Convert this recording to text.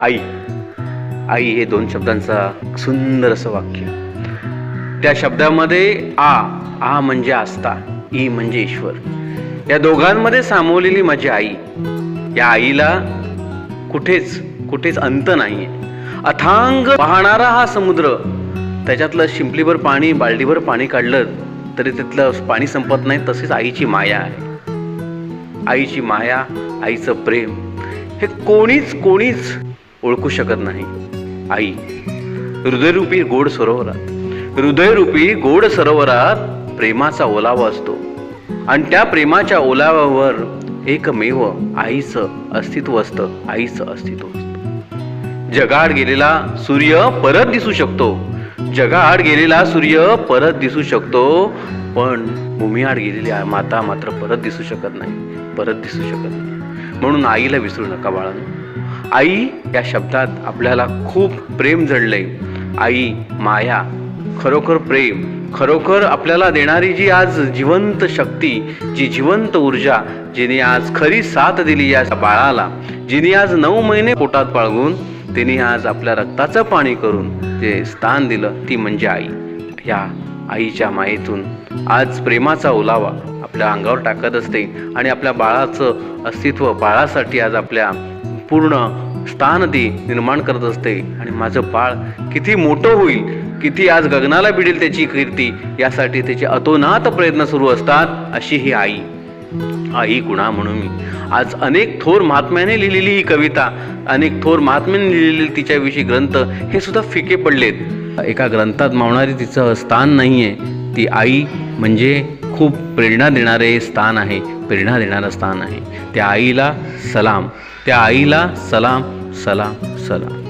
आई आई हे दोन शब्दांचा सुंदर असं वाक्य. त्या शब्दामध्ये आ आ म्हणजे आस्था ई म्हणजे ईश्वर. या दोघांमध्ये सामावलेली माझी आई. या आईला कुठेच कुठेच अंत नाहीये. अथांग वाहणारा हा समुद्र त्याच्यातलं शिंपलीभर पाणी बाल्डीभर पाणी काढलं तरी तिथलं पाणी संपत नाही तसेच आईची माया आहे. आईची माया आईचं प्रेम. हे कोणीच कोणीच ओळखू शकत नाही. आई हृदयरूपी गोड सरोवरात हृदयरूपी गोड सरोवरात प्रेमाचा ओलावा असतो. आणि त्या प्रेमाच्या ओलाव्यावर एकमेव आईचं अस्तित्व असतं. आईचं अस्तित्व असतं. जगाआड गेलेला सूर्य परत दिसू शकतो. जगाआड गेलेला सूर्य परत दिसू शकतो. पण भूमीआड गेलेली माता मात्र परत दिसू शकत नाही. परत दिसू शकत नाही. म्हणून आईला विसरू नका बाळांनो. आई या शब्दात आपल्याला खूप प्रेम जडलंय. आई माया खरोखर प्रेम. खरोखर आपल्याला देणारी जी आज जिवंत शक्ती जी जिवंत ऊर्जा जिने आज खरी साथ दिली या बाळाला जिने आज नऊ महिने पोटात बाळगून तिने आज आपल्या रक्ताचं पाणी करून जे स्थान दिलं ती म्हणजे आई. या आईच्या मायेतून आज प्रेमाचा ओलावा आपल्या अंगावर टाकत असते आणि आपल्या बाळाचं अस्तित्व बाळासाठी आज आपल्या पूर्ण स्थान ती निर्माण करत असते. आणि माझं बाळ किती मोठं होईल किती आज गगनाला भिडेल त्याची कीर्ती यासाठी त्याचे अतोनात प्रयत्न सुरू असतात अशी ही आई. आई गुणा म्हणून मी. आज अनेक थोर महात्म्याने लिहिलेली ही कविता अनेक थोर महात्म्याने लिहिलेले तिच्याविषयी ग्रंथ हे सुद्धा फिके पडलेत. एका ग्रंथात मावणारी तिचं स्थान नाही आहे ती आई म्हणजे खूप प्रेरणा देणारे स्थान आहे प्रेरणा देणारं स्थान आहे. त्या आईला सलाम. त्या आईला सलाम सलाम सलाम.